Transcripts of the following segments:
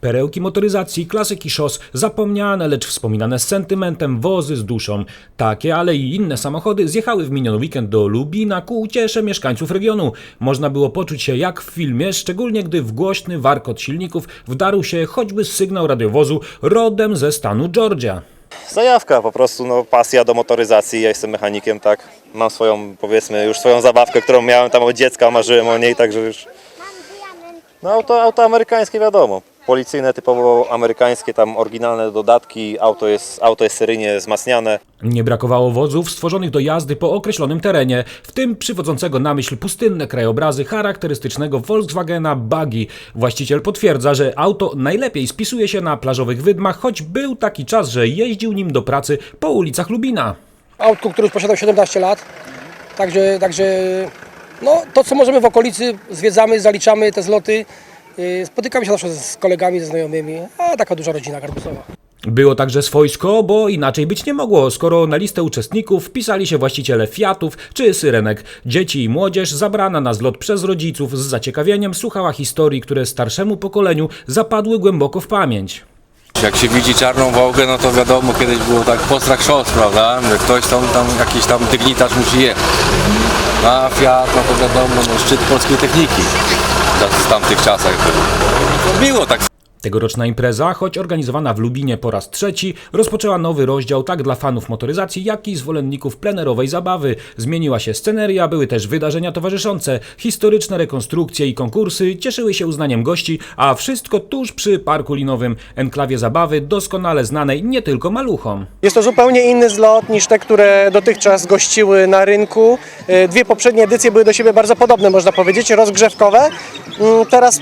Perełki motoryzacji, klasyki szos, zapomniane, lecz wspominane z sentymentem wozy z duszą. Takie, ale i inne samochody zjechały w miniony weekend do Lubina ku uciesze mieszkańców regionu. Można było poczuć się jak w filmie, szczególnie gdy w głośny warkot silników wdarł się choćby sygnał radiowozu rodem ze stanu Georgia. Zajawka po prostu, no pasja do motoryzacji, ja jestem mechanikiem, tak. Mam swoją, powiedzmy, już swoją zabawkę, którą miałem tam od dziecka, marzyłem o niej, także już... No auto, auto amerykańskie wiadomo, policyjne, typowo amerykańskie, tam oryginalne dodatki, auto jest, auto jest seryjnie wzmacniane. Nie brakowało wozów stworzonych do jazdy po określonym terenie, w tym przywodzącego na myśl pustynne krajobrazy charakterystycznego Volkswagena Buggy. Właściciel potwierdza, że auto najlepiej spisuje się na plażowych wydmach, choć był taki czas, że jeździł nim do pracy po ulicach Lubina. autku, który już posiadał 17 lat. Także, także no, to co możemy w okolicy, zwiedzamy, zaliczamy te zloty. Yy, Spotykamy się zawsze z kolegami, ze znajomymi, a taka duża rodzina garbusowa. Było także swojsko, bo inaczej być nie mogło, skoro na listę uczestników wpisali się właściciele Fiatów czy Syrenek. Dzieci i młodzież zabrana na zlot przez rodziców z zaciekawieniem słuchała historii, które starszemu pokoleniu zapadły głęboko w pamięć. Jak się widzi czarną Wołgę, no to wiadomo, kiedyś było tak postrach szos, prawda? Że ktoś tam, tam jakiś tam dygnitarz musi jechać. A Fiat, no to wiadomo, no szczyt polskiej techniki w tamtych czasach był. Miło tak Tegoroczna impreza, choć organizowana w Lubinie po raz trzeci, rozpoczęła nowy rozdział tak dla fanów motoryzacji, jak i zwolenników plenerowej zabawy. Zmieniła się sceneria, były też wydarzenia towarzyszące, historyczne rekonstrukcje i konkursy cieszyły się uznaniem gości, a wszystko tuż przy parku linowym, enklawie zabawy doskonale znanej nie tylko maluchom. Jest to zupełnie inny zlot niż te, które dotychczas gościły na rynku. E, Dwie poprzednie edycje były do siebie bardzo podobne, można powiedzieć, rozgrzewkowe. Mm, Teraz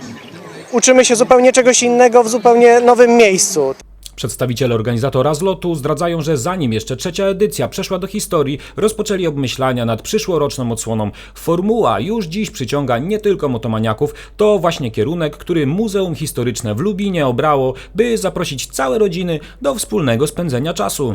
uczymy się zupełnie czegoś innego w zupełnie nowym miejscu. Przedstawiciele organizatora zlotu zdradzają, że zanim jeszcze trzecia edycja przeszła do historii, rozpoczęli obmyślania nad przyszłoroczną odsłoną. Formuła już dziś przyciąga nie tylko motomaniaków, to właśnie kierunek, który Muzeum Historyczne w Lubinie obrało, by zaprosić całe rodziny do wspólnego spędzenia czasu.